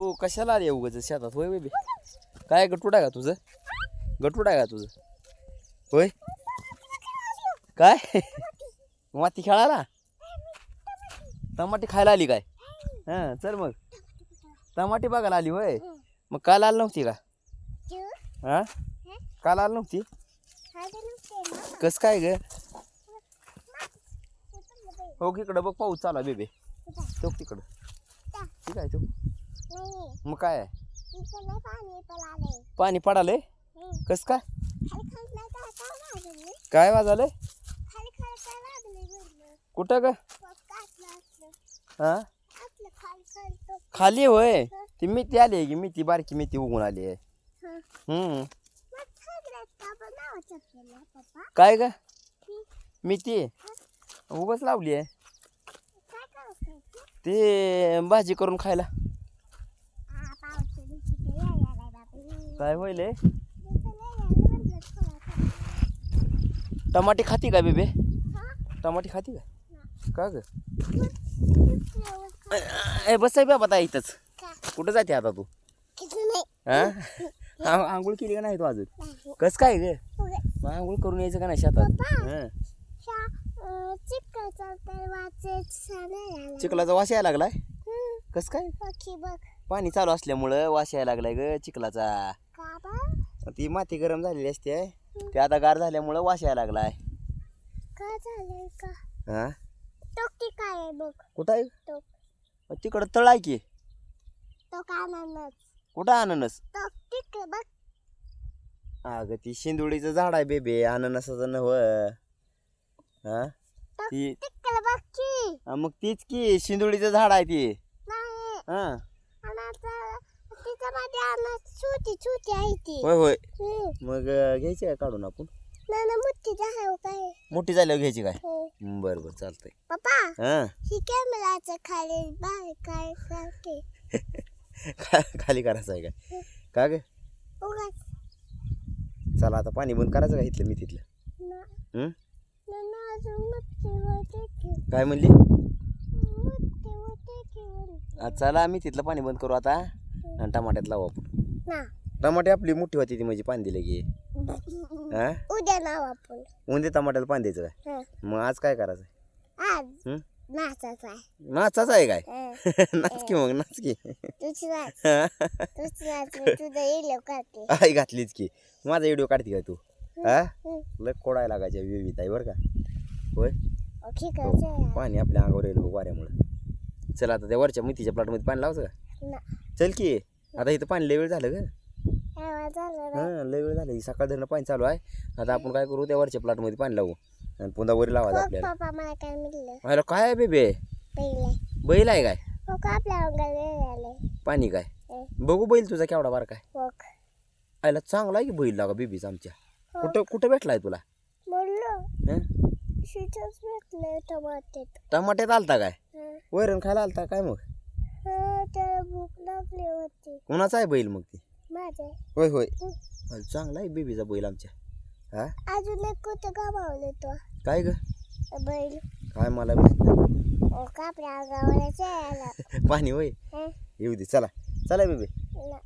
हो कशाला आली उगाच शेतात? होय बेबी. काय गटूड आहे का तुझं? गटूड आहे का तुझं? होय? काय? माती खेळाला टमाटे खायला आली काय? हां चल मग. टमाटे बघायला आली होय? मग काल आली नव्हती का? हां? काल आली नव्हती? कस काय ग? हो इकडं बघ पाऊस चाला बेबी बेबे. तो तिकडं. ठीक आहे तो मग काय? आहे पाणी पडालंय. कस काय? काय वाजालंय? कुठं ग? हा? खाली होय? ती मेथी आली आहे की मेथी बारकी मेथी उगून आली आहे. हम्म. काय ग? मेथी उगच लावली आहे. ते भाजी करून खायला. काय होईल? टमाटे खाती का बेबे? टमाटे खाती का? का ग? ए बस बाबा आता इथंच. कुठं जाते आता तू? हा? आंघोळ केली का नाही तू अजून? कस काय ग? मग आंघोळ करून यायचं का नाही शेतात? हं. चिखलाचा वास यायला लागलाय? कस काय? पाणी चालू असल्यामुळं वास यायला लागलाय ग चिखलाचा. ती माती गरम झालेली असते. ते आता गार झाल्यामुळं वास यायला लागलाय. हा? काय आहे बघ. कुठं आहे? तो तिकडं तळ आहे की. तो कुठं अननस? तो तिकडे बघ. अगं ती शिंदोडीचं झाड आहे बेबे अननसाचं नव हा? तो ती बघ की. हा, मग तीच की शिंदोडीचं झाड आहे ती. नाही. हा? छोटी छोटी आहे ती. होय होय. हम्म. मग अ, घ्यायची काय काढून आपण? नाना मोठी आहे काय? मोठी झाल्यावर घ्यायची काय? हो. हं, बरं बरं चालतंय. पप्पा हा. ही कॅमेराचं खाली बाहेर काय करते खा- खाली करायचं आहे काय? का ग? उगाच. चला आता पाणी बंद करायचं का इथलं मी तिथलं? ना. हं? नाना अजून मोठी होते की. काय म्हणली? मोठी होते की म्हणते. आ, चला आम्ही तिथलं पाणी बंद करू आता. आणि टमाट्यात लावू आपण. ना. टमाटे आपली मोठी होती ती म्हणजे पाणी दिले की. हा? उद्या नाव आपण. उंदे टमाट्याला पाणी द्यायचं काय? हं. मग आज काय करायचं? आज हं? नाचाच आहे. नाचाच आहे काय? हं. नाच की मग नाच की. तूच नाच. तूच नाच मी तुझं येलो करते आई घातलीच की. माझा व्हिडिओ काढते काय तू? हा. हं. लय कोडायला लागायच्या विविध आहे बरं का. होय? ओके करायचं पाणी आपल्या अंगावर येईल बघ वाऱ्यामुळं. चल आता त्या वरच्या मितीच्या प्लॉटमध्ये पाणी लावायचं का? ना. चल की. आता इथं पाणी लय वेळ झालं ग. ना हां लय वेळ झालं. ही सकाळ धरणं पाणी चालू आहे. आता आपण काय करू त्या वरच्या प्लॉटमध्ये पाणी लावू. आणि पुन्हा वरी लावायचं बघ आपल्याला. पप्पा मला काय मिळलं अरे काय आहे बेबे? पहिले बैल आहे काय? हो का आपल्या अंगाला वेळ आले पाणी काय? हं. बघू बैल तुझा केवढा बार काय आयला चांगला आहे की बैल लागा बेबीचा आमच्या. कुठं कुठं भेटलाय तुला? बोललो. हं? शिटच भेटले टमाटेत टमाट्यात आलता काय? हं. वैरण खायला आलता काय मग? हं, कोणाचा आहे बैल मग ती? माझे होय होय. अरे चांगला आहे बेबीचा बैल आमच्या. हा? अजून एक कुठं गमावलं तो? काय ग? बैल. काय मला माहीत नाही. हो पाणी होय. हं? येऊ दे चला. चला बेबी. ना.